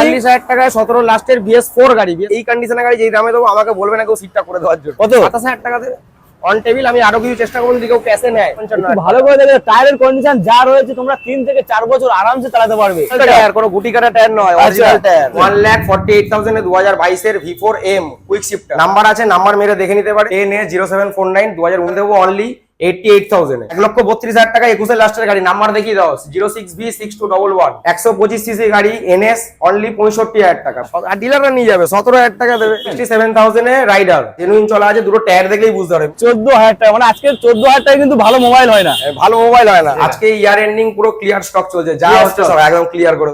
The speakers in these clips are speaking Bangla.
বিয়াল্লিশ হাজার টাকায় সতেরো লাস্টের বিএস ফোর গাড়ি। এই কন্ডিশনের গাড়ি যেই দামে দেবো আমাকে বলবে না কেউ সিটটা করে দেওয়ার জন্য। কত? সাতাশ হাজার টাকা দেবে অন টেবিল আমি আরও কিছু চেষ্টা করব যদি কেউ ক্যাশে নেয় পঞ্চান্ন একটু ভালো করে দেখে টায়ারের কন্ডিশন যা রয়েছে তোমরা তিন থেকে চার বছর আরামসে চালাতে পারবে। টায়ার কোনো গুটি কাটা টায়ার নয় আচ্ছা। Original tyre one forty eight thousand দু হাজার বাইশের V four M quick shift number আছে নাম্বার মেরে দেখে নিতে পারে। N A zero seven four nine দু হাজার উনিশ দেবো অনলি এইটটি এইট থাউজেন্ড এক লক্ষ বত্রিশ হাজার টাকা একুশের লাস্টের গাড়ি নাম্বার দেখিয়ে দাও। Zero six B six two double one একশো পঁচিশ সিসি গাড়ি এনএস অনলি পঁয়ষট্টি হাজার টাকা। আর ডিলাররা নিয়ে যাবে সতেরো হাজার টাকা দেবে। সিক্সটি সেভেন থাউজেন্ডে রাইডার জেনুইন চলা আছে দুটো টায়ার দেখলেই বুঝতে পারবে। চোদ্দ হাজার টাকা মানে আজকে চোদ্দ হাজার টাকা কিন্তু ভালো মোবাইল হয় না। ভালো মোবাইল হয় না। আজকে ইয়ার এন্ডিং পুরো ক্লিয়ার স্টক চলছে যা হচ্ছে সব একদম ক্লিয়ার করে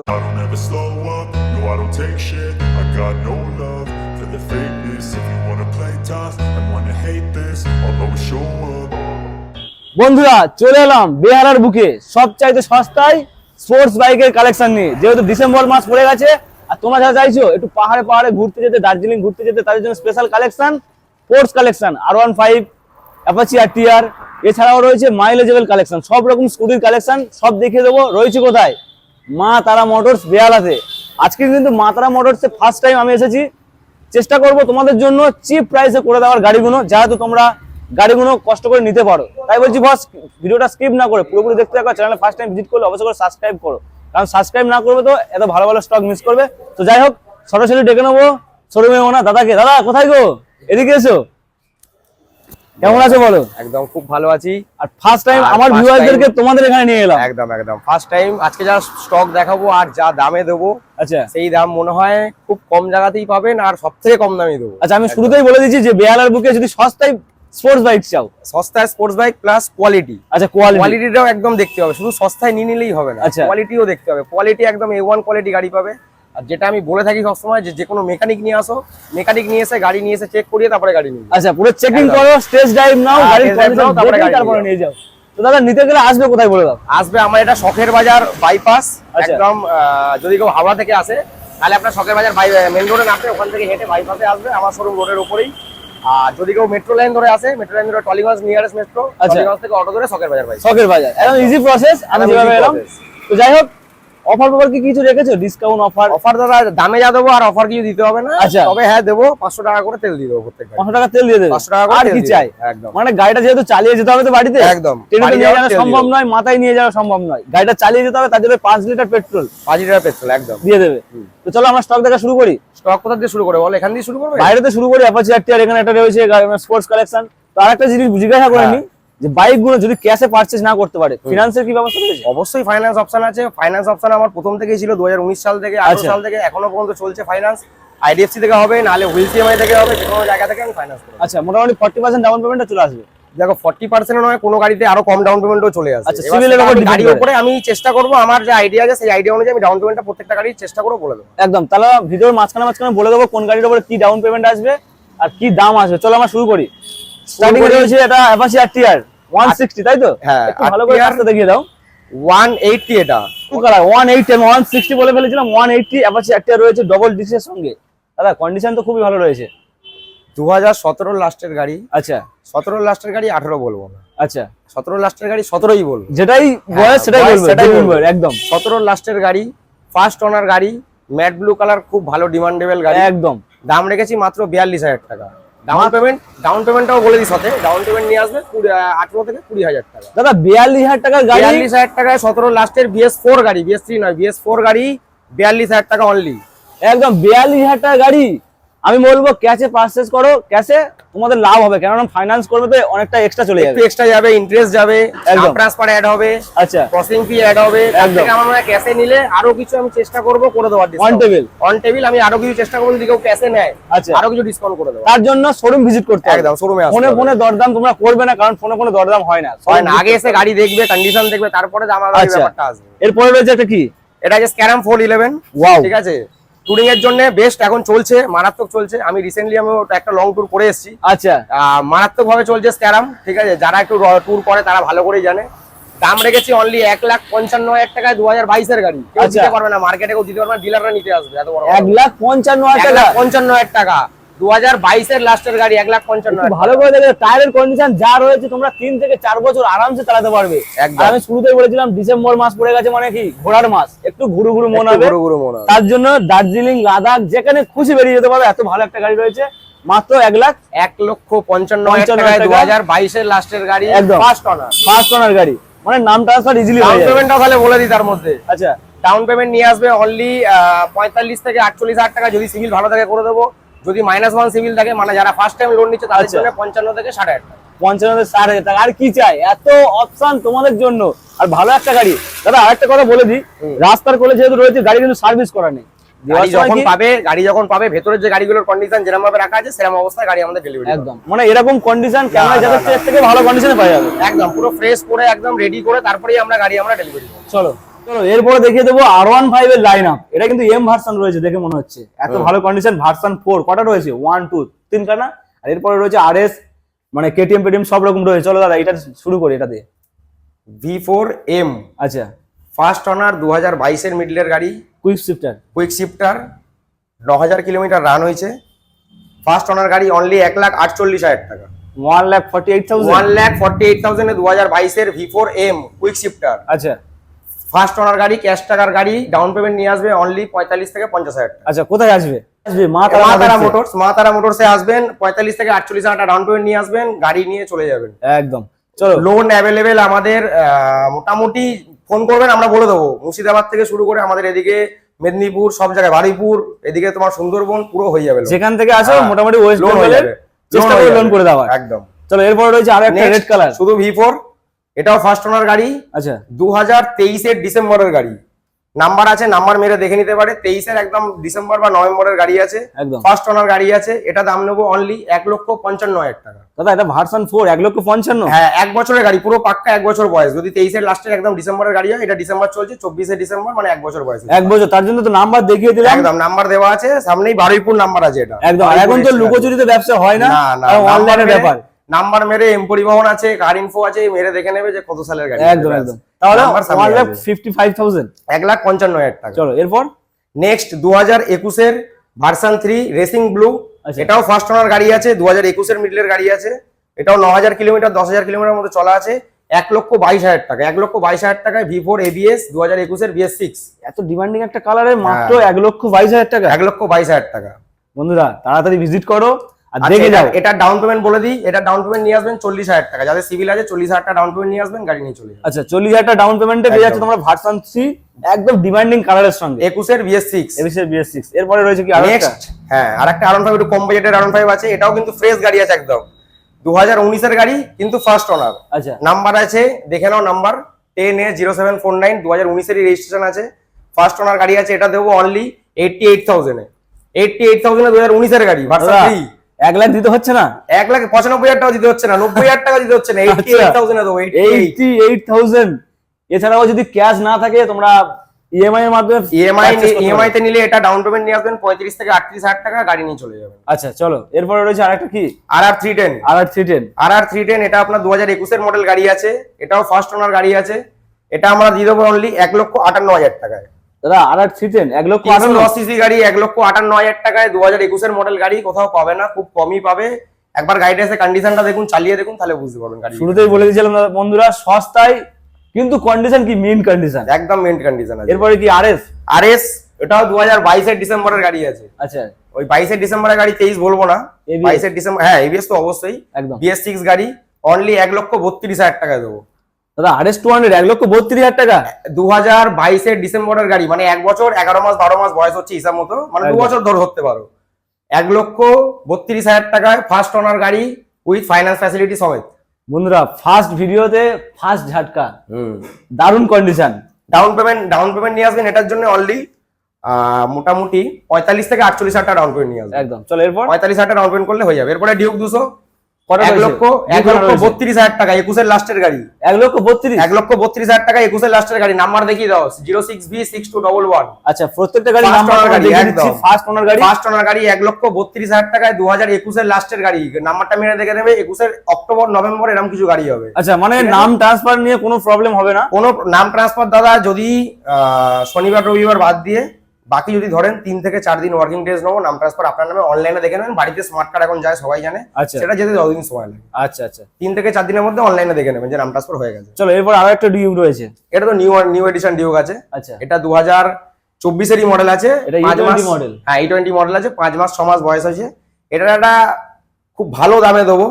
বন্ধুরা, চলে এলাম বেহারার বুকে। সবচাইতে সস্তায় স্পোর্টস বাইকের কালেকশন নিয়ে, যেহেতু ডিসেম্বর মাস পড়ে গেছে, আর তোমরা যারা চাইছো একটু পাহাড়ে পাহাড়ে ঘুরতে যেতে, দার্জিলিং ঘুরতে যেতে, তাদের জন্য special collection sports collection R one five Apache R T R এছাড়াও রয়েছে মাইলেজেবল কালেকশন সব রকম স্কুটির কালেকশন সব দেখিয়ে দেবো। রয়েছে কোথায়? মা তারা মোটরস বেহালাতে। আজকে কিন্তু মা তারা মোটরসে ফার্স্ট টাইম আমি এসেছি। চেষ্টা করব তোমাদের জন্য চিপ প্রাইসে করে দেওয়ার গাড়িগুলো যাতে তোমরা গাড়িগুলো কষ্ট করে নিতে পারো। তাই বলছি বস ভিডিওটা স্কিপ না করে পুরোপুরি দেখতে থাকো চ্যানেলে ফার্স্ট টাইম ভিজিট করলে অবশ্যই করে সাবস্ক্রাইব করো। কারণ সাবস্ক্রাইব না করবে তো এত ভালো ভালো স্টক মিস করবে। তো যাই হোক সরাসরি ডেকে নেব শোরুমে ওনা দাদাকে। দাদা কোথায় গো? এদিকে এসো। কেমন আছো বলো? একদম খুব ভালো আছি। আর ফার্স্ট টাইম আমার ভিউয়ারদেরকে তোমাদের এখানে নিয়ে এলাম। একদম একদম। ফার্স্ট টাইম আজকে যা স্টক দেখাবো আর যা দামে দেবো আচ্ছা। সেই দাম মনে হয় খুব কম জায়গাতেই পাবেন আর সব থেকে কম দামে দেবো। আচ্ছা আমি শুরুতেই বলে দিচ্ছি যে বেহালার বুকে যদি সস্তায় স্পোর্টস বাইক চাও? সস্তায় স্পোর্টস বাইক প্লাস কোয়ালিটি আচ্ছা কোয়ালিটি কোয়ালিটিটাও একদম দেখতে হবে। শুধু সস্তায় নিয়ে নিলেই হবে না। আচ্ছা। কোয়ালিটিও দেখতে হবে। কোয়ালিটি একদম এ ওয়ান কোয়ালিটি গাড়ি পাবে। আর যেটা আমি বলে থাকি সবসময় যে যে কোনো মেকানিক নিয়ে আসো। মেকানিক নিয়ে এসে গাড়ি নিয়ে এসে চেক করিয়ে তারপরে গাড়ি নিয়ে আচ্ছা পুরো চেকিং করো স্টেজ ড্রাইভ নাও হ্যাঁ, গাড়ি তারপরে নিয়ে নিয়ে যাও। তো দাদা নিতে গেলে আসবে কোথায় বলে দাও? আসবে আমার এটা শখের বাজার বাইপাস আচ্ছা। একদম যদি কেউ হাওড়া থেকে আসে তাহলে আপনার শখের বাজার মেন রোডে নামবে ওখান থেকে হেঁটে বাইপাসে আসবে। আমার শোরুম রোডের উপরেই। আর যদি কেউ মেট্রো লাইন ধরে আসে মেট্রো লাইন ধরে টলিগঞ্জ নিয়ারেস্ট মেট্রো। টলিগঞ্জ থেকে অটো ধরে সকের বাজার বাইক সকের বাজার। একদম ইজি প্রসেস আমি যেভাবে এলাম। তো যাই হোক অফার ফফার কি কিছু রেখেছো? ডিসকাউন্ট অফার অফার দাদা দামে যা দেবো আর অফার কিছু দিতে হবে না। আচ্ছা। তবে হ্যাঁ দেবো। পাঁচশো টাকা করে তেল দিয়ে দেবো প্রত্যেক পাঁচশো টাকা তেল দিয়ে দেবে? 500 টাকা আর কি চাই? একদম। মানে গাড়িটা যেহেতু চালিয়ে যেতে হবে তো বাড়িতে? একদম। নিয়ে যাওয়া সম্ভব নয় মাথায় নিয়ে যাওয়া সম্ভব নয়। গাড়িটা চালিয়ে যেতে হবে তার জন্য পাঁচ লিটার পেট্রোল। পাঁচ লিটার পেট্রোল একদম। দিয়ে দেবে। তো চলো আমরা স্টক দেখা শুরু করি। স্টক কোথা দিয়ে শুরু করে বল? এখান দিয়ে শুরু করবে? বাইরেতে শুরু করি অ্যাপাচি আর এখানে একটা রয়েছে স্পোর্টস কালেকশন তো আরেকটা জিনিস জিজ্ঞাসা করে নি। যে বাইকগুলো যদি ক্যাশে পারচেজ না করতে পারে ফিনান্সের কি ব্যবস্থা রয়েছে? অবশ্যই ফাইন্যান্স অপশন আছে। ফাইন্যান্স অপশন আমার প্রথম থেকেই ছিল দু হাজার উনিশ সাল থেকে আঠারো আচ্ছা। সাল থেকে এখনও পর্যন্ত চলছে ফাইন্যান্স আইডিএফসি থেকে হবে নাহলে হুইল সিএমআই থেকে হবে যে কোনো জায়গা থেকে আমি ফাইন্যান্স করব। আচ্ছা মোটামুটি ফর্টি পার্সেন্ট ডাউন পেমেন্টটা চলে আসবে। দেখো ফর্টি পার্সেন্ট নয় কোনো গাড়িতে আরও কম ডাউন পেমেন্টও চলে আসে আচ্ছা, এর উপর গাড়ির। উপরে আমি চেষ্টা করব আমার যে আইডিয়া আছে সেই আইডিয়া অনুযায়ী আমি ডাউন পেমেন্টটা প্রত্যেকটা গাড়ির চেষ্টা করে বলে দেবো। একদম তাহলে ভিডিওর মাঝখানে মাঝখানে বলে দেবো কোন গাড়ির উপরে কি ডাউন পেমেন্ট আসবে আর কি দাম আসবে। চলো আমরা শুরু করি। স্টার্টিং। রয়েছে এটা Apache R T R one sixty তাই তো? হ্যাঁ, ভালো করে রাস্তা দেখিয়ে দাও। ওয়ান এইটটি এটা। টু কালার ওয়ান এইটি আমি ওয়ান সিক্সটি বলে ফেলেছিলাম one eighty Apache R T R রয়েছে ডবল ডিসের সঙ্গে। দাদা কন্ডিশন তো খুবই ভালো রয়েছে। দু হাজার সতেরো লাস্টের গাড়ি। আচ্ছা। সতেরো লাস্টের গাড়ি আঠারো বলব না আচ্ছা। সতেরো লাস্টের গাড়ি সতেরোই বলব। যেটাই বয়স সেটাই বলব সেটাই বলব। একদম। সতেরো লাস্টের গাড়ি ফার্স্ট ওনার গাড়ি ম্যাট ব্লু কালার খুব ভালো ডিমান্ডেবল গাড়ি। একদম। দাম রেখেছি মাত্র বিয়াল্লিশ হাজার টাকা। ডাউন পেমেন্ট ডাউন পেমেন্টটাও বলে দিই সাথে। ডাউন পেমেন্ট নিয়ে আসবে আঠেরো থেকে কুড়ি হাজার টাকা। দাদা বিয়াল্লিশ হাজার টাকার গাড়ি? বিয়াল্লিশ হাজার টাকায় সতেরো লাস্টের বিএস ফোর গাড়ি বিএস থ্রি নয় বিএস ফোর গাড়ি বিয়াল্লিশ হাজার টাকা অনলি একদম বিয়াল্লিশ হাজার টাকা গাড়ি? আমি বলব ক্যাশে পারচেস করো ক্যাশে তোমাদের লাভ হবে। কেননা ফাইন্যান্স করবে তো অনেকটা এক্সট্রা চলে যাবে। এক্সট্রা যাবে ইন্টারেস্ট যাবে একদম। ট্রান্সফার অ্যাড হবে আচ্ছা। প্রসেসিং ফি অ্যাড হবে। একদম। আমার মনে ক্যাশে নিলে আরও কিছু আমি চেষ্টা করব করে দেওয়ার On table। অন টেবিল আমি আরও কিছু চেষ্টা করব যদি কেউ ক্যাশে নেয় আচ্ছা। আরও কিছু ডিসকাউন্ট করে দেবো। তার জন্য শোরুম ভিজিট করতে একদম শোরুমে আসো ফোনে ফোনে দরদাম তোমরা করবে না কারণ ফোনে ফোনে দরদাম হয় না। হয় না আগে এসে গাড়ি দেখবে কন্ডিশন দেখবে তারপরে আলাদা আচ্ছা। ব্যাপারটা আসবে। এরপরে রয়েছে একটা কি? এটা যে স্ক্যারাম ফোর ইলেভেন Wow. ঠিক আছে? টুরিং এর জন্য বেস্ট এখন চলছে মারাত্মক চলছে। আমি রিসেন্টলি আমি একটা লং ট্যুর করে এসেছি। আচ্ছা। মারাত্মক ভাবে চলছে স্ক্যারাম ঠিক আছে? যারা একটু ট্যুর করে তারা ভালো করেই জানে। দাম রেখেছি অনলি এক লাখ পঞ্চান্ন হাজার টাকায় দু হাজার বাইশের গাড়ি। আচ্ছা। দিতে পারবে না মার্কেটে কেউ দিতে পারবে না ডিলাররা নিতে আসবে এত বড় এক লাখ পঞ্চান্ন হাজার টাকা? পঞ্চান্ন হাজার টাকা। দু হাজার বাইশের লাস্টের গাড়ি এক লাখ পঞ্চান্ন ভালো করে টায়ারের কন্ডিশন যা রয়েছে তোমরা তিন থেকে চার বছর আরামসে চালাতে পারবে। আমি শুরুতেই বলেছিলাম ডিসেম্বর মাস পড়ে গেছে মানে কি ঘোড়ার মাস। একটু ঘুরু ঘুরু হবে। গুরু গুরু। তার জন্য দার্জিলিং লাদাখ যেখানে খুশি বেরিয়ে যেতে পারবে এত ভালো একটা গাড়ি রয়েছে। মাত্র এক লাখ এক লক্ষ পঞ্চান্ন। দু হাজার বাইশের লাস্টের গাড়ি একদম। ফার্স্ট অনার ফার্স্ট গাড়ি। মানে নাম ট্রান্সফার ইজিলি ডাউন হয়ে যাবে পেমেন্টটা তাহলে বলে দিই তার মধ্যে। আচ্ছা। ডাউন পেমেন্ট নিয়ে আসবে অনলি পঁয়তাল্লিশ থেকে আটচল্লিশ হাজার টাকা। যদি সিভিল ভালো থাকে করে দেবো। যদি মাইনাস ওয়ান সিভিল থাকে মানে যারা ফার্স্ট টাইম লোন নিচ্ছে তাদের আচ্ছা। জন্য পঞ্চান্ন থেকে ষাট হাজার পঞ্চান্ন থেকে ষাট হাজার টাকা। আর কি চাই? এত অপশন তোমাদের জন্য। আর ভালো একটা গাড়ি। দাদা আরেকটা কথা বলে দিই। রাস্তার কোলে যেহেতু রয়েছে গাড়ি কিন্তু সার্ভিস করা নেই। গাড়ি যখন পাবে গাড়ি যখন পাবে ভেতরের যে গাড়িগুলোর কন্ডিশন যেরকম ভাবে রাখা আছে সেরকম অবস্থায় গাড়ি আমাদের ডেলিভারি একদম। মানে এরকম কন্ডিশন ক্যামেরা যাদের। থেকে ভালো কন্ডিশনে পাওয়া যাবে। একদম পুরো ফ্রেশ করে একদম রেডি করে তারপরেই আমরা গাড়ি আমরা ডেলিভারি চলো। চলো এরপরে দেখিয়ে দেবো আর ওয়ান ফাইভ এর লাইন আপ এটা কিন্তু এম ভার্সন রয়েছে দেখে মনে হচ্ছে। এত ভালো কন্ডিশন ভার্সন ফোর কটা রয়েছে? ওয়ান টু তিনখানা। আর এরপরে রয়েছে আর এস মানে কেটিএম পেটিএম সব রকম রয়েছে। চলো দাদা এটা শুরু করি এটা দিয়ে। ভি ফোর এম আচ্ছা। ফার্স্ট অনার দু হাজার বাইশের মিডলের গাড়ি। কুইক শিফটার কুইক শিফটার ন হাজার কিলোমিটার রান হয়েছে। ফার্স্ট অনার গাড়ি অনলি এক লাখ আটচল্লিশ হাজার টাকা। One lakh forty eight one lakh forty eight thousand দু হাজার বাইশের V four M quick shifter আচ্ছা। ফার্স্ট ওনার গাড়ি ক্যাশ টাকার গাড়ি ডাউন পেমেন্ট নিয়ে আসবে অনলি পঁয়তাল্লিশ থেকে পঞ্চাশ হাজার টাকা। আচ্ছা কোথায় আসবে? আসবে মা তারা মোটরস মা তারা মোটরসে আসবেন পঁয়তাল্লিশ থেকে আটচল্লিশ হাজার টাকা ডাউন পেমেন্ট নিয়ে আসবেন গাড়ি নিয়ে চলে যাবেন। একদম। চলো। লোন অ্যাভেলেবেল আমাদের মোটামুটি ফোন করবেন আমরা বলে দেবো। মুর্শিদাবাদ থেকে শুরু করে আমাদের এদিকে মেদিনীপুর সব জায়গায় বারুইপুর এদিকে তোমার সুন্দরবন পুরো হয়ে যাবে যেখান থেকে আসো হ্যাঁ, মোটামুটি ওয়েস্ট loan বেঙ্গলের যাবে। চেষ্টা করে লোন করে দেওয়ার একদম। চলো এরপরে রয়েছে আরও একটা রেড কালার শুধু ভি ফোর এটাও ফার্স্ট ওনার গাড়ি। আচ্ছা। দু হাজার তেইশের ডিসেম্বরের গাড়ি। নাম্বার আছে নাম্বার মেরে দেখে নিতে পারে। তেইশের একদম ডিসেম্বর বা নভেম্বরের গাড়ি আছে। একদম। ফার্স্ট ওনার গাড়ি আছে। এটা দাম নেব অনলি এক লক্ষ পঞ্চান্ন হাজার টাকা। দাদা এটা ভার্সন ফোর এক লক্ষ পঞ্চান্ন? হ্যাঁ এক বছরের গাড়ি পুরো পাক্কা এক বছর বয়স। যদি তেইশের লাস্টের একদম ডিসেম্বরের গাড়ি হয় এটা ডিসেম্বর চলছে চব্বিশে ডিসেম্বর মানে এক বছর বয়স। এক বছর তার জন্য তো নাম্বার দেখিয়ে দিলাম। একদম নাম্বার দেওয়া আছে। সামনেই বারুইপুর নাম্বার আছে এটা। একদম এখন তো লুকোচুরিতে ব্যবসা হয় না। অনলাইনের ব্যাপার। নাম্বার মেরে এম পরিবহন আছে কার ইনফো আছে মেরে দেখে নেবে যে কত সালের গাড়ি। একদম একদম। তাহলে নাম্বার সামনে ওয়ান লাখ আছে। ফিফটি ফাইভ থাউজেন্ড এক লাখ পঞ্চান্ন হাজার টাকা। চলো এরপর? নেক্সট দু হাজার একুশের ভার্সন থ্রি রেসিং ব্লু। এটাও ফার্স্ট ওনার গাড়ি আছে দু হাজার একুশের মিডলের গাড়ি আছে। এটাও ন হাজার কিলোমিটার দশ হাজার কিলোমিটার মতো চলা আছে। এক লক্ষ বাইশ হাজার টাকা এক লক্ষ বাইশ হাজার টাকায় ভি ফোর এবিএস দু হাজার একুশের বিএস সিক্স এত ডিমান্ডিং একটা কালারে মাত্র হ্যাঁ। এক লক্ষ বাইশ হাজার টাকা? এক লক্ষ বাইশ হাজার টাকা। বন্ধুরা তাড়াতাড়ি ভিজিট করো। দেখে এটা- যাও। এটা ডাউন পেমেন্ট বলে দিই। এটা ডাউন পেমেন্ট নিয়ে আসবেন চল্লিশ হাজার টাকা। যাদের সিভিল আছে চল্লিশ হাজার টাকা ডাউন পেমেন্ট নিয়ে আসবেন গাড়ি নিয়ে চলে আচ্ছা চল্লিশ হাজার টাকা ডাউন পেমেন্টে পেয়ে যাচ্ছে তোমরা ভার্সন থ্রি একদম ডিমান্ডিং কালারের সঙ্গে। একুশের বিএস সিক্স এবিসির বিএস সিক্স এরপরে রয়েছে কি নেক্সট হ্যাঁ আর একটা আরন ফাইভ একটু কম বাজেটের আরন ফাইভ আছে। এটাও কিন্তু ফ্রেশ গাড়ি আছে একদম। দু হাজার উনিশের গাড়ি কিন্তু ফার্স্ট ওনার আচ্ছা। নাম্বার আছে দেখে নাও number ten A zero seven four nine দু হাজার উনিশেরই রেজিস্ট্রেশন আছে। ফার্স্ট ওনার গাড়ি আছে এটা দেবো অনলি এইটটি এইট থাউজেন্ডে এইটটি এইট থাউজেন্ডে দু হাজার উনিশের গাড়ি ভার্সন থ্রি এক লাখ দিতে হচ্ছে না? এক লাখ পঁচানব্বই হাজার টাকা দিতে হচ্ছে না নব্বই হাজার টাকা দিতে হচ্ছে না এইটটি এইট থাউজেন্ডে দেবো eighty eight eighty eight thousand এছাড়াও যদি ক্যাশ না থাকে তোমরা ইএমআই এর মাধ্যমে ইএমআই ইএমআই তে নিলে এটা ডাউন পেমেন্ট নিয়ে আসবেন পঁয়ত্রিশ থেকে আটত্রিশ হাজার টাকা গাড়ি নিয়ে চলে যাবেন। আচ্ছা চলো। এরপরে রয়েছে আরেকটা কি? R R three ten R R three ten R R three ten এটা আপনার দু হাজার একুশের মডেল গাড়ি আছে এটাও ফার্স্ট ওনার গাড়ি আছে এটা আমরা দিয়ে দেবো অনলি এক লক্ষ আটান্ন হাজার টাকায়। দাদা আর আর থ্রি টেন এক লক্ষ আটান্ন। সিসি গাড়ি এক লক্ষ আটান্ন হাজার টাকায় দু হাজার একুশের মডেল গাড়ি কোথাও পাবে না খুব কমই পাবে। একবার গাড়িটা এসে কন্ডিশনটা দেখুন চালিয়ে দেখুন তাহলে বুঝতে পারবেন গাড়ি শুরুতেই বলে দিয়েছিলাম বন্ধুরা সস্তায় কিন্তু কন্ডিশন কি? মেইন কন্ডিশন একদম মেন্ট কন্ডিশন আছে। এরপরে কি আর এস আর এস এটাও দু হাজার বাইশের ডিসেম্বরের গাড়ি আছে। আচ্ছা। ওই বাইশের ডিসেম্বরের গাড়ি তেইশ বলব না ABS? বাইশের ডিসেম্বর হ্যাঁ এবিএস তো অবশ্যই। একদম। বিএস সিক্স গাড়ি অনলি এক লক্ষ বত্রিশ হাজার টাকা দেবো। দাদা আর এস টু হান্ড্রেড এক লক্ষ বত্রিশ হাজার টাকা। দু হাজার বাইশের ডিসেম্বরের গাড়ি মানে এক বছর এগারো মাস বারো মাস বয়স হচ্ছে হিসাব মতো মানে দু বছর ধরে ধরতে পারো। এক লক্ষ বত্রিশ হাজার টাকায় ফার্স্ট ওনার গাড়ি উইথ ফাইন্যান্স ফ্যাসিলিটি সমেত। বন্ধুরা ফার্স্ট ভিডিওতে ফার্স্ট ঝাটকা। দারুণ condition down payment down payment নিয়ে আসবেন এটার জন্য অনলি মোটামুটি পঁয়তাল্লিশ থেকে আটচল্লিশ হাজার টাকা ডাউন পেমেন্ট নিয়ে আসবেন। একদম। চলো এরপর? পঁয়তাল্লিশ হাজার টাকা ডাউন পেমেন্ট করলে হয়ে যাবে। এরপরে ডিউক দুশো এক লক্ষ এক লক্ষ বত্রিশ হাজার টাকা একুশের লাস্টের গাড়ি। এক লক্ষ বত্রিশ? এক লক্ষ বত্রিশ হাজার টাকা একুশের লাস্টের গাড়ি। নাম্বার দেখিয়ে দাও zero six V six two double one আচ্ছা প্রত্যেকটা গাড়ি নাম্বার। ফার্স্ট ওনার গাড়ি ফার্স্ট ওনার গাড়ি। এক লক্ষ বত্রিশ হাজার টাকায় দু হাজার একুশের লাস্টের গাড়ি। নাম্বারটা মেরে দেখে নেবে একুশের অক্টোবর নভেম্বর এরকম কিছু গাড়ি হবে। আচ্ছা মানে নাম ট্রান্সফার নিয়ে কোনো প্রবলেম হবে না? কোনো নাম ট্রান্সফার দাদা যদি শনিবার রবিবার বাদ দিয়ে বাকি যদি ধরেন তিন থেকে চার দিন ওয়ার্কিং ডেজ নেব নাম ট্রান্সফার আপনার নামে অনলাইনে দেখে নেবেন বাড়িতে স্মার্ট কার্ড এখন যায় সবাই জানে। আচ্ছা। সেটা যেতে যতদিন সময় লাগে। আচ্ছা আচ্ছা। তিন থেকে চার দিনের মধ্যে অনলাইনে দেখে নেবেন যে নাম ট্রান্সফার হয়ে গেছে। চলো এরপর আরও একটা ডিউক রয়েছে। এটা তো নিউ নিউ এডিশন ডিউক আছে। আচ্ছা। এটা দু হাজার চব্বিশেরই মডেল আছে এটা পাঁচ মাস- model। হ্যাঁ ই টোয়েন্টি মডেল আছে পাঁচ মাস ছ মাস বয়স আছে এটার একটা খুব ভালো দামে দেবো।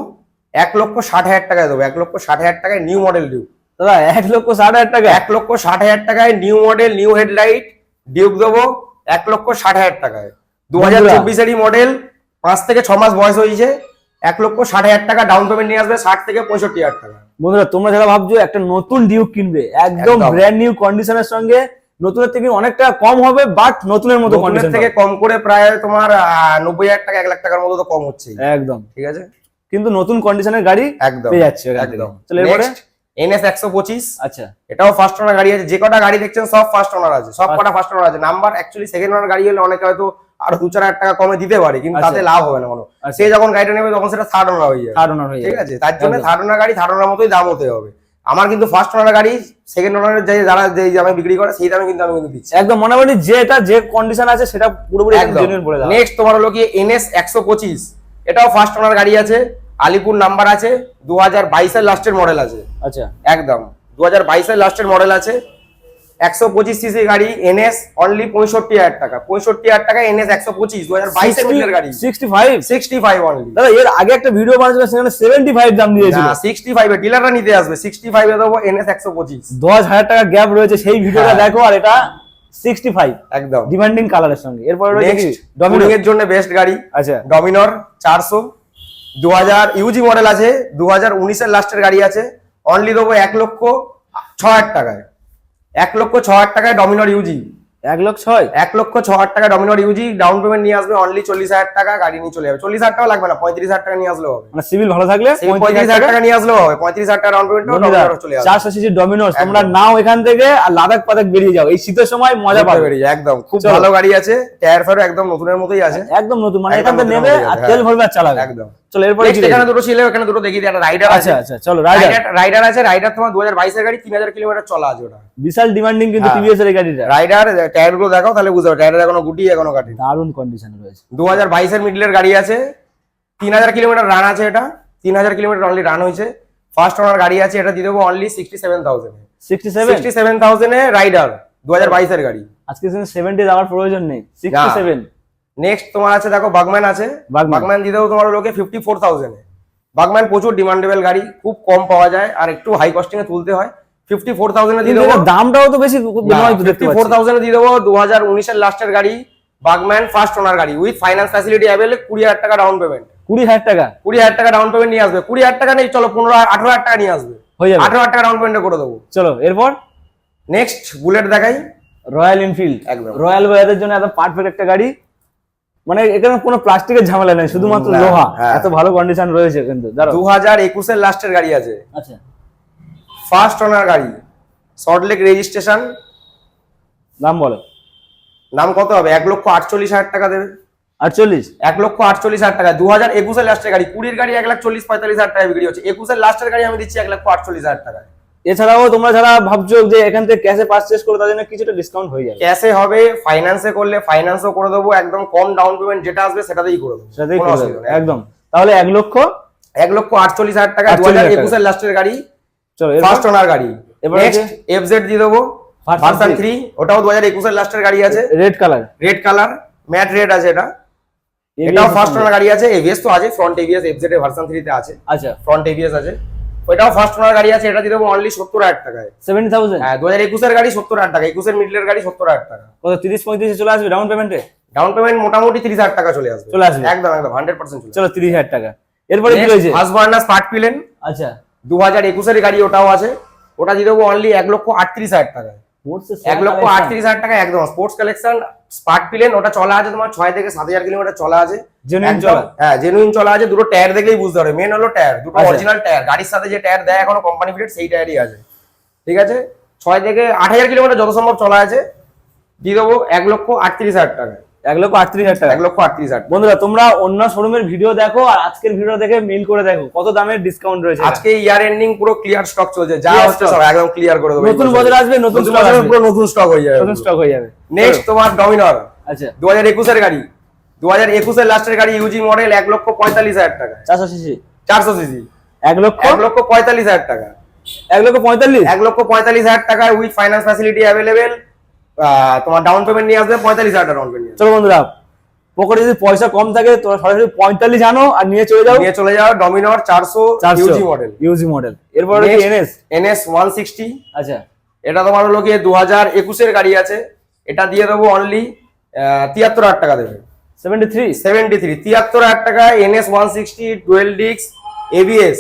এক লক্ষ ষাট হাজার টাকায় দেবো। এক লক্ষ ষাট হাজার টাকায় নিউ মডেল ডিউক দাদা এক লক্ষ ষাট হাজার টাকা এক লক্ষ ষাট হাজার টাকায় new model new headlight Duke দেবো। এক লক্ষ ষাট হাজার টাকায়। দু হাজার। চব্বিশেরই মডেল পাঁচ থেকে ছ মাস বয়স হয়েছে এক লক্ষ ষাট হাজার টাকা ডাউন পেমেন্ট নিয়ে আসবে ষাট থেকে পঁয়ষট্টি হাজার টাকা। বন্ধুরা তোমরা যারা ভাবছ একটা নতুন ডিউক কিনবে একদম। ব্র্যান্ড নিউ কন্ডিশনের সঙ্গে নতুনের থেকে অনেকটা কম হবে বাট নতুনের মতো নতুনের কন্ডিশন থেকে কম করে প্রায় তোমার নব্বই হাজার টাকা এক লাখ টাকার মতো তো কম হচ্ছে একদম। ঠিক আছে? কিন্তু নতুন কন্ডিশনের গাড়ি একদম। পেয়ে যাচ্ছে একদম। চলো এনএস একশো পঁচিশ। আচ্ছা। এটাও ফার্স্ট ওনার গাড়ি আছে। যে কটা গাড়ি দেখছেন সব ফার্স্ট ওনার আছে। সব কটা ফার্স্ট ওনার আছে। নাম্বার অ্যাকচুয়ালি সেকেন্ড ওনার গাড়ি হলে অনেকে হয়তো আরও দু চার হাজার টাকা কমে দিতে পারে কিন্তু আচ্ছা। তাতে লাভ হবে না কোনো। আচ্ছা। সে যখন গাড়িটা নেবে তখন সেটা থার্ড ওনার হয়ে যাবে। থার্ড ওনার হয়ে ঠিক আছে? তার জন্য থার্ড ওনার গাড়ি থার্ড ওনার মতোই দাম হতে হবে। আমার কিন্তু ফার্স্ট ওনার গাড়ি সেকেন্ড ওনারের যে যারা যে দামে বিক্রি করে সেই দামে কিন্তু আমি কিন্তু দিচ্ছি। একদম মোটামুটি যেটা যে কন্ডিশন আছে সেটা পুরোপুরি একদম। নেক্সট তোমার হলো কি এনএস একশো পঁচিশ। এটাও ফার্স্ট ওনার গাড়ি আছে। আলিপুর নাম্বার আছে দু হাজার বাইশের লাস্টের মডেল আছে। আচ্ছা। একদম। দু হাজার বাইশের লাস্টের মডেল আছে। একশো পঁচিশ সিসি গাড়ি এনএস অনলি পঁয়ষট্টি হাজার টাকা। পঁয়ষট্টি হাজার টাকা এনএস একশো পঁচিশ দু হাজার বাইশের মডেলের গাড়ি। Sixty five sixty five only দাদা এর আগে একটা ভিডিও বানিয়েছিল সেখানে সেভেন্টি ফাইভ দাম দিয়েছিল। সিক্সটি ফাইভে ডিলাররা নিতে আসবে। সিক্সটি ফাইভে দেবো এনএস একশো পঁচিশ। দশ হাজার টাকা গ্যাপ রয়েছে সেই ভিডিওটা হ্যাঁ। দেখো আর এটা সিক্সটি ফাইভ একদম। ডিমান্ডিং কালারের সঙ্গে। এরপরে রয়েছে ডমিনো ডমিনিং এর জন্য বেস্ট গাড়ি। আচ্ছা। ডমিনর চারশো। দু হাজার ইউজি মডেল আছে দু হাজার উনিশের লাস্টের গাড়ি আছে অনলি দেবো এক লক্ষ ছ হাজার টাকায়। এক লক্ষ ছ হাজার টাকায় ডমিনর ইউজি এক লক্ষ ছয়? এক লক্ষ ছ হাজার টাকা ডমিনর ইউজি ডাউন পেমেন্ট নিয়ে আসবে অনলি চল্লিশ হাজার টাকা গাড়ি নিয়ে চলে যাবে। চল্লিশ হাজার টাকা লাগবে না পঁয়ত্রিশ হাজার টাকা নিয়ে আসলেও হবে। মানে সিভিল ভালো থাকলে পঁয়ত্রিশ হাজার টাকা নিয়ে আসলেও হবে পঁয়ত্রিশ হাজার টাকা ডাউন পেমেন্ট চলে আসবে। চারশো সিসি ডমিনোস তোমরা নাও এখান থেকে আর লাদাখ পাদাখ বেরিয়ে যাও। এই শীতের সময় মজা পাবে। বেরিয়ে যায়, একদম। খুব ভালো গাড়ি আছে টায়ার ফায়ার একদম নতুনের মতোই আছে। একদম নতুন মানে এখান থেকে নেবে আর তেল হ্যাঁ। ভরবে আর চালাবে। একদম। চলো এরপরে এখানে দুটো ছিল এখানে দুটো দেখিয়ে দিই একটা রাইডার আছে। আচ্ছা আচ্ছা চলো রাইডার রাইডার আছে রাইডার তোমার দু হাজার বাইশের গাড়ি তিন হাজার কিলোমিটার চলা আছে ওটা। বিশাল ডিমান্ডিং কিন্তু হ্যাঁ। টিভিএস এর গাড়িটা। রাইডার টায়ারগুলো দেখাও তাহলে বুঝতে টায়ার এখনও গুটি এখনও কাটি দারুণ কন্ডিশনে রয়েছে। দু হাজার বাইশের মিডলের গাড়ি আছে তিন হাজার কিলোমিটার রান আছে এটা তিন হাজার কিলোমিটার অনলি রান হয়েছে। ফার্স্ট ওনার গাড়ি আছে এটা দিয়ে দেবো only sixty seven thousand sixty seven seven থাউজেন্ডে rider দু হাজার বাইশের গাড়ি। আজকে সেভেন্টি যাওয়ার প্রয়োজন নেই। সিক্সটি সেভেন নেক্সট তোমার আছে দেখো বাগম্যান আছে। বাগম্যান। দেবো তোমার লোকে ফিফটি ফোর থাউজেন্ডে বাগম্যান প্রচুর ডিমান্ডেবল গাড়ি খুব কম পাওয়া যায় আর একটু হাই কস্টিং এ তুলতে হয়। ফিফটি ফোর থাউজেন্ডে দিয়ে দেবো। দামটাও তো বেশি ফিফটি ফোর থাউজেন্ডে দিয়ে দেবো দু হাজার উনিশের লাস্টের গাড়ি বাগম্যান ফার্স্ট ওনার গাড়ি উইথ ফাইন্যান্স ফ্যাসিলিটি অ্যাভেলেবল কুড়ি হাজার টাকা ডাউন পেমেন্ট কুড়ি হাজার টাকা? কুড়ি হাজার টাকা ডাউন পেমেন্ট নিয়ে আসবে। কুড়ি হাজার টাকা নেই চলো পনেরো আঠারো হাজার টাকা নিয়ে আসবে। হয়ে যাবে। আঠারো হাজার টাকা ডাউন পেমেন্ট করে দেবো। চলো এরপর? নেক্সট বুলেট দেখাই। রয়্যাল এনফিল্ড একদম। রয়্যাল বয়াদের জন্য একদম পারফেক্ট একটা গাড়ি। মানে এখানে কোনো প্লাস্টিকের ঝামেলা নেই শুধুমাত্র লোহা। হ্যাঁ। এত ভালো কন্ডিশন রয়েছে কিন্তু দু হাজার একুশের লাস্টের গাড়ি আছে। আচ্ছা। ফার্স্ট ওনার গাড়ি সল্টলেক রেজিস্ট্রেশন দাম বলো। নাম কত হবে? এক লক্ষ আটচল্লিশ হাজার টাকা দেবে। আটচল্লিশ? এক লক্ষ আটচল্লিশ হাজার টাকা। দু হাজার একুশের লাস্টের গাড়ি কুড়ির গাড়ি এক লাখ চল্লিশ পঁয়তাল্লিশ হাজার টাকা বিক্রি হচ্ছে। একুশের লাস্টের গাড়ি আমি দিচ্ছি এক লক্ষ আটচল্লিশ হাজার টাকা এছাড়াও তোমরা যারা ভাবছ যে এখান থেকে ক্যাশে পারচেস করে তাদের জন্য কিছুটা ডিসকাউন্ট হয়ে যাবে। ক্যাশে হবে ফাইন্যান্সে করলে ফাইন্যান্সও করে দেবো একদম কম ডাউন পেমেন্ট যেটা আসবে সেটাতেই করে দেবো। কোনো করে দেবে। একদম। তাহলে এক লক্ষ? এক লক্ষ আটচল্লিশ হাজার টাকা দু হাজার একুশের লাস্টের গাড়ি। চলো ফার্স্ট ওনার গাড়ি। এবার নেক্সট এফজেড দিয়ে দেবো। ভার্সন থ্রি ওটাও দু হাজার একুশের লাস্টের গাড়ি আছে। Red colour red colour matte red আছে এটা। এটাও ফার্স্ট ওনার গাড়ি আছে এভিএস তো আছে ফ্রন্ট এভিএস এফজেড এর ভার্সন থ্রিতে আছে। আচ্ছা। ফ্রন্ট এভিএস আছে। ওইটাও ফার্স্ট ওনার গাড়ি আছে এটা দিয়ে দেবো অনলি সত্তর হাজার টাকায়। সেভেন থাউজেন্ড হ্যাঁ দু হাজার একুশের গাড়ি সত্তর হাজার টাকা একুশের মিডিলের গাড়ি সত্তর হাজার টাকা। কত তিরিশ পঁয়ত্রিশে চলে আসবে ডাউন পেমেন্টে ডাউন পেমেন্ট মোটামুটি তিরিশ হাজার টাকা চলে আসবে। চলে আসবে। একদম একদম হান্ড্রেড পার্সেন্ট চলে চলো তিরিশ হাজার টাকা। এরপরে কি রয়েছে? ফার্স্ট বার্নার স্পার্ট পিলেন আচ্ছা। দু হাজার একুশের গাড়ি ওটাও আছে। ওটা দিয়ে দেবো অনলি এক লক্ষ আটত্রিশ হাজার টাকায়। এক লক্ষ আটত্রিশ হাজার টাকা একদম। স্পোর্টস কালেকশন পিলেন ওটা চলা আছে তোমার ছয় থেকে সাত হাজার কিলোমিটার চলা আছে। জেনুইন চলা? হ্যাঁ জেনুইন চলা আছে। দুটো টায়ার দেখলেই বুঝতে পারবে। মেন হলো টায়ার দুটো আচ্ছা। অরিজিনাল টায়ার গাড়ির সাথে যে টায়ার দেয় এখনও কোম্পানি ফিটেড সেই টায়ারই আছে। ঠিক আছে? ছয় থেকে আট হাজার কিলোমিটার যত সম্ভব চলা আছে। দিয়ে দেবো এক লক্ষ আটত্রিশ হাজার টাকা। এক লক্ষ আটত্রিশ হাজার টাকা। এক লক্ষ আটত্রিশ হাজার বন্ধুরা তোমরা অন্য শোরুমের ভিডিও দেখো আর আজকের ভিডিও দেখে মিল করে দেখো কত দামের ডিসকাউন্ট রয়েছে আজকে ইয়ার এন্ডিং পুরো ক্লিয়ার স্টক চলছে যা হচ্ছে সব একদম ক্লিয়ার করে দেবো নতুন বছর। আসবে, নতুন বছরে। পুরো নতুন স্টক হয়ে যাবে নতুন স্টক হয়ে যাবে। নেক্সট তোমার ডমিনর আচ্ছা। দু হাজার একুশের গাড়ি। দু হাজার একুশের লাস্টের গাড়ি ইউজি মডেল এক লক্ষ পঁয়তাল্লিশ হাজার টাকা। চারশো সিসি চারশো সিসি এক লক্ষ? এক লক্ষ পঁয়তাল্লিশ হাজার টাকা। এক লক্ষ পঁয়তাল্লিশ? এক লক্ষ পঁয়তাল্লিশ হাজার টাকায় উইথ ফাইন্যান্স ফ্যাসিলিটি অ্যাভেলেবেল তোমার ডাউন পেমেন্ট নিয়ে আসবে পঁয়তাল্লিশ হাজার টাকা ডাউন পেমেন্ট চলো বন্ধুরা পকেটে যদি পয়সা কম থাকে তোমরা সরাসরি পঁয়তাল্লিশ আনো আর নিয়ে চলে যাও। নিয়ে চলে যাও ডমিনর চারশো ইউজি মডেল ইউজি মডেল এরপর এনএস এনএস ওয়ান সিক্সটি আচ্ছা। এটা তোমার হলো গিয়ে দু হাজার একুশের গাড়ি আছে। এটা দিয়ে দেবো অনলি তিয়াত্তর হাজার টাকা দেবে। সেভেন্টি থ্রি সেভেন্টি থ্রি তিয়াত্তর হাজার টাকা এনএস ওয়ান সিক্সটি ডুয়েল ডিক্স এবিএস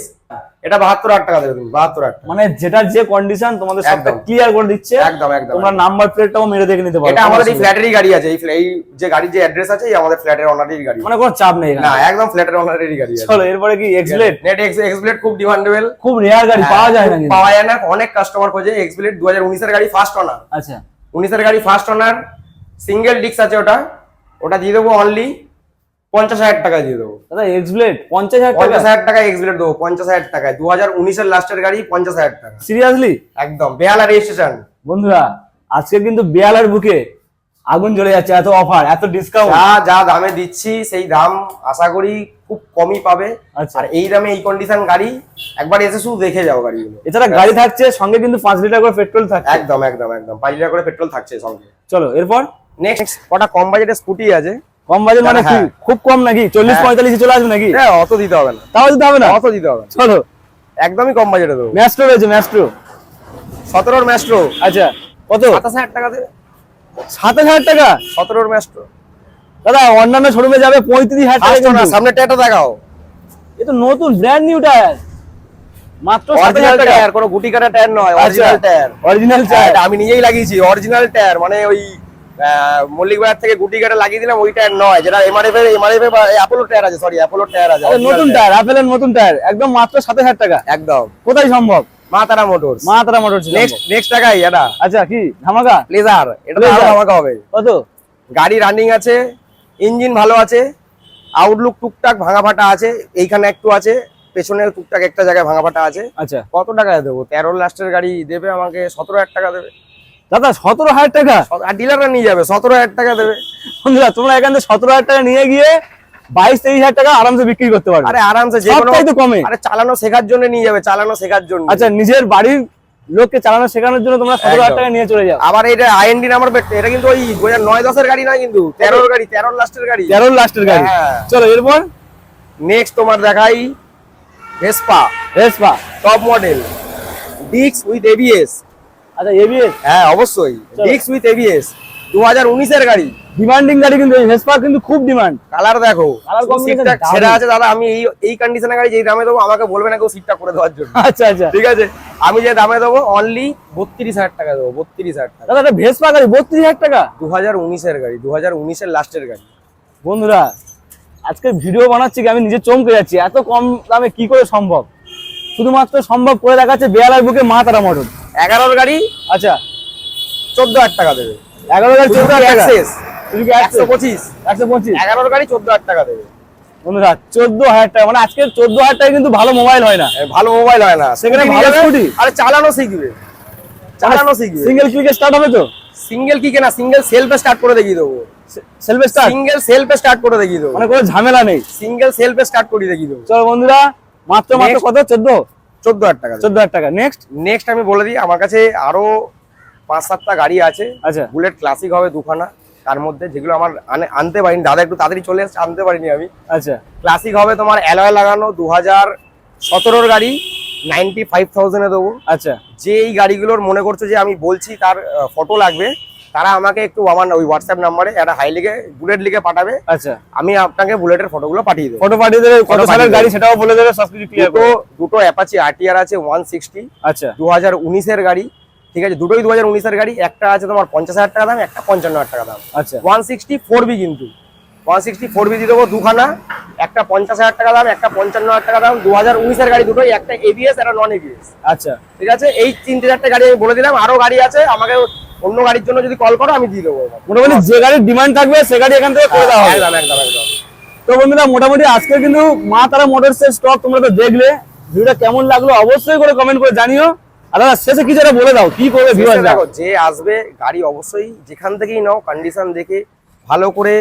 এটা বাহাত্তর হাজার টাকা দেবে তুমি বাহাত্তর হাজার মানে যেটার যে কন্ডিশন তোমাদের সবটা ক্লিয়ার করে দিচ্ছে একদম একদম তোমরা নাম্বার প্লেটটাও মেরে দেখে নিতে পারো। এটা আমাদের এই ফ্ল্যাটেরই গাড়ি আছে এই এই যে গাড়ির যে অ্যাড্রেস আছে এই আমাদের ফ্ল্যাটের অনারেরই গাড়ি। মানে কোনো চাপ নেই না একদম ফ্ল্যাটের অনারেরই গাড়ি আছে। চলো এরপরে কি এক্সলেট নেট এক্সপ্লেট খুব ডিমান্ডেবল খুব রেয়ার গাড়ি পাওয়া যায় না পাওয়া যায় না অনেক কাস্টমার খোঁজে। দু হাজার উনিশের গাড়ি ফার্স্ট অনার আচ্ছা। উনিশের গাড়ি ফার্স্ট অনার সিঙ্গেল ডিস্ক আছে ওটা। ওটা দিয়ে দেবো অনলি পঞ্চাশ হাজার টাকা দিয়ে দেবো। দাদা এক্সপ্লেট পঞ্চাশ হাজার টাকা? পঞ্চাশ হাজার টাকা এক্সপ্লেট দেবো পঞ্চাশ হাজার টাকায়। দু হাজার উনিশের লাস্টের গাড়ি পঞ্চাশ হাজার টাকা। সিরিয়াসলি একদম বেহালা রেজিস্ট্রেশন বন্ধুরা আজকে কিন্তু বেয়ালার বুকে আগুন জ্বলে যাচ্ছে এত অফার এত ডিসকাউন্ট যা যা দামে দিচ্ছি সেই দাম আশা করি খুব কমই পাবে। আচ্ছা। আর এই দামে এই কন্ডিশন গাড়ি একবার এসে শুধু দেখে যাও গাড়িগুলো। এছাড়া গাড়ি থাকছে সঙ্গে কিন্তু পাঁচ লিটার করে পেট্রোল থাকছে। একদম একদম একদম পাঁচ লিটার করে পেট্রোল থাকছে সঙ্গে। চলো এরপর? নেক্সট কটা কম বাজেটের স্কুটি আছে। কম বাজেট মানে কি? হ্যাঁ। খুব কম নাকি? চল্লিশ হ্যাঁ। পঁয়তাল্লিশে চলে আসবে নাকি? হ্যাঁ অত দিতে হবে না। তাও দিতে হবে না? অত দিতে হবে চলো। একদমই কম বাজেটে দেবো। ম্যাস্ট্রো রয়েছে ম্যাস্ট্রো সতেরোর ম্যাস্ট্রো আচ্ছা কত? সাতাশ হাজার টাকা দেবে। সাতাশ হাজার টাকা? সতেরোর ম্যাস্ট্রো দাদা অন্যান্য শোরুমে যাবে পঁয়ত্রিশ হাজার টাকা না সামনে ট্যাটো দেখাও। এ তো নতুন ব্র্যান্ড নিউ টায়ার মাত্র সাতাশ হাজার টাকা। টায়ার কোনো গুটি কাটা টায়ার নয় অরিজিনাল টায়ার অরিজিনাল হ্যাঁ, টায়ার আমি নিজেই লাগিয়েছি অরিজিনাল টায়ার মানে ওই আহ, মল্লিক থেকে গুটি কাটা লাগিয়ে দিলাম ওই টায়ার নয় যেটা এমআরএফ এর এমআরএফ বা অ্যাপোলো টায়ার আছে সরি অ্যাপোলো টায়ার আছে। নতুন টায়ার অ্যাপেলের নতুন টায়ার একদম মাত্র সাতাশ হাজার টাকা। একদম। কোথায় সম্ভব? মা তারা মোটরস মা তারা মোটর নেক্সট নেক্সট টাকাই এটা। আচ্ছা কি? ধামাকা? প্লেজার এটা আমাকে হবে। কত? গাড়ি রানিং আছে ইঞ্জিন ভালো আছে আউটলুক টুকটাক ভাঙা ফাটা আছে এইখানে একটু আছে পেছনে টুকটাক একটা জায়গায় ভাঙা ফাটা আছে। আচ্ছা। কত টাকায় দেবো? তেরো লাস্টের গাড়ি দেবে আমাকে সতেরো হাজার টাকা দেবে। দাদা সতেরো হাজার টাকা? আর ডিলাররা নিয়ে যাবে সতেরো হাজার টাকা দেবে। বন্ধুরা তোমরা এখান থেকে সতেরো হাজার টাকা নিয়ে গিয়ে বাইশ তেইশ হাজার টাকা আরামসে বিক্রি করতে পারবে। আরে আরামসে যে কোনো তো কমে। আরে চালানো শেখার জন্য নিয়ে যাবে চালানো শেখার জন্য। আচ্ছা নিজের বাড়ির লোককে চালানো শেখানোর জন্য তোমরা সতেরো হাজার টাকা নিয়ে চলে যাও। আবার এটা আইএনডি নাম্বার এটা কিন্তু ওই দু হাজার নয় দশের গাড়ি নয় কিন্তু তেরোর গাড়ি তেরোর লাস্টের গাড়ি। তেরোর লাস্টের গাড়ি। হ্যাঁ। চলো এরপর? নেক্সট তোমার দেখাই ভেসপা ভেসপা টপ মডেল ডিক্স উইথ এবিএস আচ্ছা এবিএস হ্যাঁ অবশ্যই। ডিক্স উইথ এবিএস দু হাজার উনিশের গাড়ি। ডিমান্ডিং গাড়ি কিন্তু ভেসপা কিন্তু খুব ডিমান্ড কালার দেখো। Combination সিটটা ছেড়া আছে দাদা। আমি এই এই কন্ডিশনের গাড়ি যেই দামে দেবো আমাকে বলবে না কেউ সিটটা করে দেওয়ার জন্য। আচ্ছা আচ্ছা। ঠিক আছে? আমি যে দামে দেবো অনলি বত্রিশ হাজার টাকা দেবো বত্রিশ হাজার টাকা। দাদা ভেসপা গাড়ি বত্রিশ হাজার টাকা? দু হাজার উনিশের গাড়ি দু হাজার উনিশের লাস্টের গাড়ি। বন্ধুরা আজকে ভিডিও বানাচ্ছি আমি নিজে চমকে যাচ্ছি। এত কম দামে কি করে সম্ভব? শুধুমাত্র সম্ভব করে দেখাচ্ছে বেয়ালার বুকে মা তারা মটন এগারোর গাড়ি আচ্ছা। চোদ্দ হাজার টাকা দেবে। এগারো হাজার চোদ্দ হাজার একশো পঁচিশ? একশো পঁচিশ? এগারোর গাড়ি চোদ্দ হাজার টাকা দেবে। বন্ধুরা চোদ্দ হাজার টাকা মানে আজকে চোদ্দ হাজার টাকা কিন্তু ভালো মোবাইল হয় না। ভালো মোবাইল হয় না। সেখানে ভালো চালানো শিখবে। চালানো শিখবে। সিঙ্গেল ক্লিকে স্টার্ট হবে তো? সিঙ্গেল কেনা সিঙ্গেল সেলফে স্টার্ট করে দেখিয়ে দেবো। সেলফ স্টার্ট সিঙ্গেল সেলফে স্টার্ট করে দেখিয়ে দেবো। মানে কোনো ঝামেলা নেই। সিঙ্গেল সেলফে স্টার্ট করে দেখিয়ে দেবো। চলো বন্ধুরা মাত্র মাত্র কত? চোদ্দ? চোদ্দ হাজার টাকা চোদ্দ হাজার টাকা। নেক্সট নেক্সট আমি বলে দিই আমার কাছে আরও পাঁচ সাতটা গাড়ি আছে। আচ্ছা। বুলেট ক্লাসিক হবে দুখানা। তার মধ্যে যেগুলো আমার আনে- আনতে পারিনি দাদা একটু তাড়াতাড়ি চলে এসছে আনতে পারিনি আমি। আচ্ছা। ক্লাসিক হবে তোমার অ্যালয় লাগানো দু হাজার সতেরোর গাড়ি নাইনটি ফাইভ থাউজেন্ডে দেবো। আচ্ছা। যে এই গাড়িগুলোর মনে করছ যে আমি বলছি তার ফটো লাগবে। তারা আমাকে একটু আমার ওই হোয়াটসঅ্যাপ নাম্বারে একটা হাই লিগে বুলেট লিখে পাঠাবে। আচ্ছা। আমি আপনাকে বুলেটের ফটোগুলো পাঠিয়ে দেবো। ফটো পাঠিয়ে দেবে কত সালের গাড়ি সেটাও বলে দেবে সবকিছু ক্লিয়ার দুটো দুটো অ্যাপাচি আরটিআর আছে ওয়ান সিক্সটি আচ্ছা। দু হাজার উনিশের গাড়ি ঠিক আছে? দুটোই দু হাজার উনিশের গাড়ি একটা আছে তোমার পঞ্চাশ হাজার টাকা দাম একটা পঞ্চান্ন হাজার টাকা দাম। আচ্ছা। ওয়ান সিক্সটি ফোর বি কিন্তু। ওয়ান সিক্সটি ফোর বি দিয়ে দেবো দুখানা। একটা পঞ্চাশ হাজার টাকা দাম একটা পঞ্চান্ন হাজার টাকা দাম দু হাজার উনিশের গাড়ি দুটোই একটা এবিএস একটা নন এবিএস আচ্ছা। ঠিক আছে? এই তিনটে চারটে গাড়ি আমি বলে দিলাম আরও গাড়ি আছে আমাকে অন্য গাড়ির জন্য যদি কল করো আমি দিয়ে দেবো মোটামুটি যে গাড়ির ডিমান্ড থাকবে সে গাড়ি এখান থেকে করে দেওয়া হবে। একদম একদম একদম। তো বন্ধুরা মোটামুটি আজকে কিন্তু মা তারা মোটরস এর স্টক তোমরা তো দেখলে। ভিডিওটা কেমন লাগল অবশ্যই করে কমেন্ট করে জানিও। আর দাদা শেষে কিছু একটা বলে দাও কি করবে দেখো যে আসবে গাড়ি অবশ্যই যেখান থেকেই নাও কন্ডিশন দেখে ভালো করে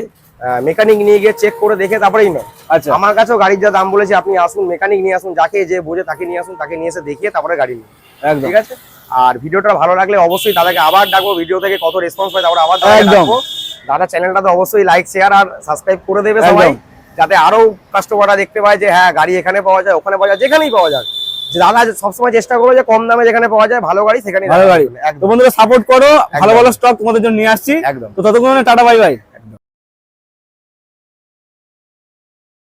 মেকানিক নিয়ে গিয়ে চেক করে দেখে তারপরেই নাও আচ্ছা। আমার কাছেও গাড়ির যা দাম বলেছে আপনি আসুন মেকানিক নিয়ে আসুন যাকে যে বোঝে তাকে নিয়ে আসুন তাকে নিয়ে এসে দেখিয়ে তারপরে গাড়ি নিন একদম। ঠিক আছে? আর ভিডিওটা ভালো লাগলে অবশ্যই দাদাকে আবার ডাকবো ভিডিও থেকে কত রেসপন্স পায় তারপরে আবার একদম। দাদা চ্যানেলটা তো অবশ্যই লাইক শেয়ার আর সাবস্ক্রাইব করে দেবে সবাই যাতে আরও কাস্টমাররা দেখতে পায় যে হ্যাঁ গাড়ি এখানে পাওয়া যায় ওখানে পাওয়া যায় যেখানেই পাওয়া যায় দাদা সবসময় চেষ্টা করবে যে কম দামে যেখানে পাওয়া যায় ভালো গাড়ি সেখানে ভালো গাড়ি। তো একদম বন্ধুরা সাপোর্ট করো ভালো ভালো স্টক তোমাদের জন্য নিয়ে আসছি। একদম। তো ততক্ষণে টাটা বাই বাই